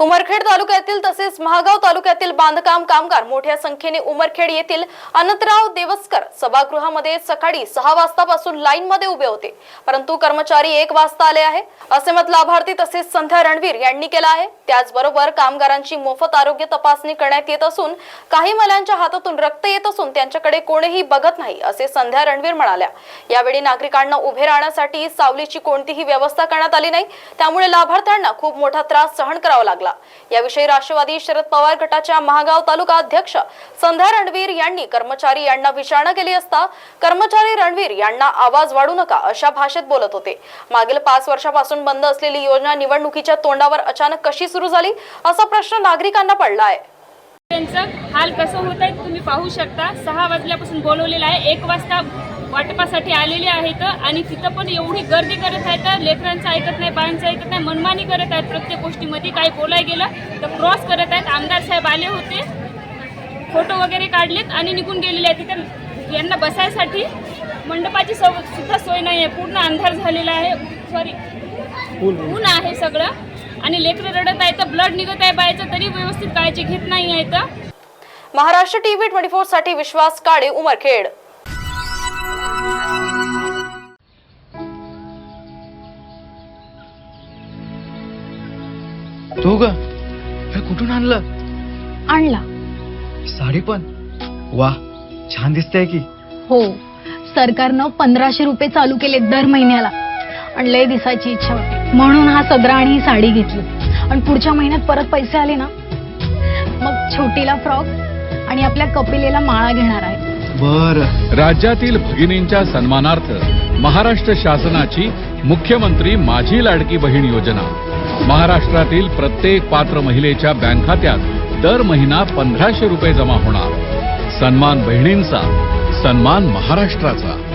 उमरखेड तालुक्यातील तसेच महागाव तालुक्यातील बांधकाम कामगार मोठ्या संख्येने उमरखेड येथील अनंतराव देवस्कर सभागृहामध्ये सकाळी सहा वाजतापासून लाईन मध्ये उभे होते. परंतु कर्मचारी एक वाजता आले आहे. असे मत लाभार्थी तसेच संध्या रणवीर यांनी केलं आहे. त्याचबरोबर कामगारांची मोफत आरोग्य तपासणी करण्यात येत असून काही महिलांच्या हातातून रक्त येत असून त्यांच्याकडे कोणीही बघत नाही असे संध्या रणवीर म्हणाल्या. यावेळी नागरिकांना उभे राहण्यासाठी सावलीची कोणतीही व्यवस्था करण्यात आली नाही. त्यामुळे लाभार्थ्यांना खूप मोठा त्रास सहन करावा लागला. याविषयी राष्ट्रवादी शरद पवार गटाच्या महागाव तालुका अध्यक्ष संध्या रणवीर यांनी कर्मचारी यांना विचारणा केली असता कर्मचारी रणवीर यांना आवाज वाढू नका अशा भाषेत बोलत होते. मागील पाच वर्षापासून बंद असलेली योजना निवडणुकीच्या तोंडावर अचानक कशी सुरू झाली? असा प्रश्न नागरिकांना पडला आहे. त्यांचं हाल कसं होत आहे तुम्ही पाहू शकता. सहा वाजल्यापासून बोलवलेलं आहे. एक वाजता वाटपासाठी आलेले आहेत आणि तिथं पण एवढी गर्दी करत आहेत लेकरांचं ऐकत नाही बायांचं ऐकत नाही मनमानी करत आहेत प्रत्येक गोष्टीमध्ये. काही बोलाय गेलं तर क्रॉस करत आहेत. आमदार साहेब आले होते फोटो वगैरे काढलेत आणि निघून गेलेले आहेत तिथं. यांना बसायसाठी मंडपाची सव सुद्धा सोय नाही आहे पूर्ण अंधार झालेला आहे. सॉरी ऊन आहे सगळं. आणि लेकरं रडत आहे तर ब्लड निघत आहे बायचं तरी व्यवस्थित काळजी घेत नाही आहे तर महाराष्ट्र टीव्ही ट्वेंटी फोरसाठी विश्वास काळे उमरखेड. तू ग हे कुठून आणलं? आणला. साडी पण? वा छान दिसतेय की. हो सरकारनं पंधराशे रुपये चालू केले दर महिन्याला. आणि लय दिसायची इच्छा होती. म्हणून हा सदरा आणि ही साडी घेतली. आणि पुढच्या महिन्यात परत पैसे आले ना मग छोटीला फ्रॉक आणि आपल्या कपिलेला माळा घेणार आहे. बर. राज्यातील भगिनींच्या सन्मानार्थ महाराष्ट्र शासनाची मुख्यमंत्री माझी लाडकी बहीण योजना. महाराष्ट्रातील प्रत्येक पात्र महिलेच्या बँक खात्यात दर महिना पंधराशे रुपये जमा होणार. सन्मान बहिणींचा सन्मान महाराष्ट्राचा.